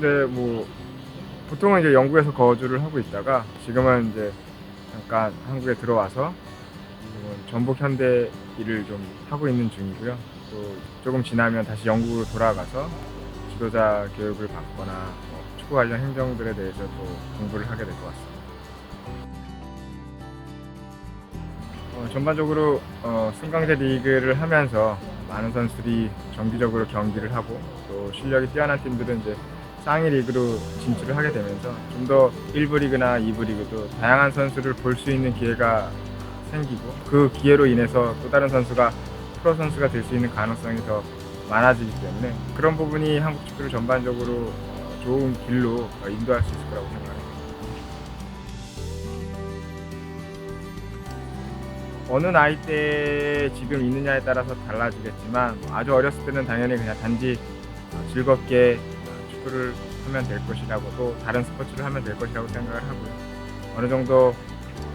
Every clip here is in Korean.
네, 뭐 보통은 이제 영국에서 거주를 하고 있다가 지금은 이제 잠깐 한국에 들어와서 전북 현대 일을 좀 하고 있는 중이고요. 또 조금 지나면 다시 영국으로 돌아가서 지도자 교육을 받거나 뭐 축구 관련 행정들에 대해서 또 공부를 하게 될 것 같습니다. 어, 전반적으로 어, 승강제 리그를 하면서 많은 선수들이 정기적으로 경기를 하고 또 실력이 뛰어난 팀들은 이제 상위 리그로 진출을 하게 되면서 좀 더 1부 리그나 2부 리그도 다양한 선수를 볼 수 있는 기회가 생기고 그 기회로 인해서 또 다른 선수가 프로 선수가 될 수 있는 가능성이 더 많아지기 때문에 그런 부분이 한국 축구를 전반적으로 어, 좋은 길로 어, 인도할 수 있을 거라고 생각합니다. 어느 나이 때 지금 있느냐에 따라서 달라지겠지만 뭐 아주 어렸을 때는 당연히 그냥 단지 어, 즐겁게 어, 축구를 하면 될 것이라고 또 다른 스포츠를 하면 될 것이라고 생각을 하고요. 어느 정도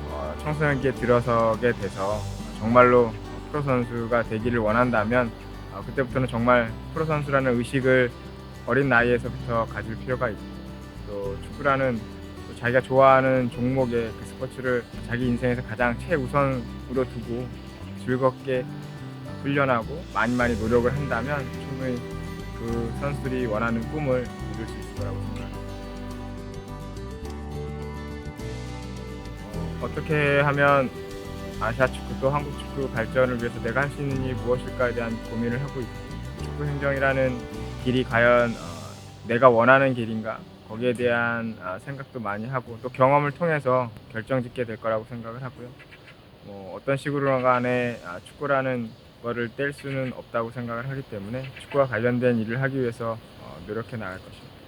어, 청소년기에 들어서게 돼서 정말로 프로 선수가 되기를 원한다면 어, 그때부터는 정말 프로 선수라는 의식을 어린 나이에서부터 가질 필요가 있고 또 축구라는 또 자기가 좋아하는 종목의 그 스포츠를 자기 인생에서 가장 최우선으로 두고 즐겁게 훈련하고 많이 많이 노력을 한다면 충분히 그 선수들이 원하는 꿈을 이룰 수 있을 거라고 생각합니다. 어, 어떻게 하면 아시아 축구 또 한국 축구 발전을 위해서 내가 할 수 있는 일이 무엇일까에 대한 고민을 하고 있고 축구 행정이라는 길이 과연 어, 내가 원하는 길인가 거기에 대한 아, 생각도 많이 하고 또 경험을 통해서 결정짓게 될 거라고 생각을 하고요. 뭐 어떤 식으로 간에 아, 축구라는 거를 뗄 수는 없다고 생각을 하기 때문에 축구와 관련된 일을 하기 위해서 어, 노력해 나갈 것입니다.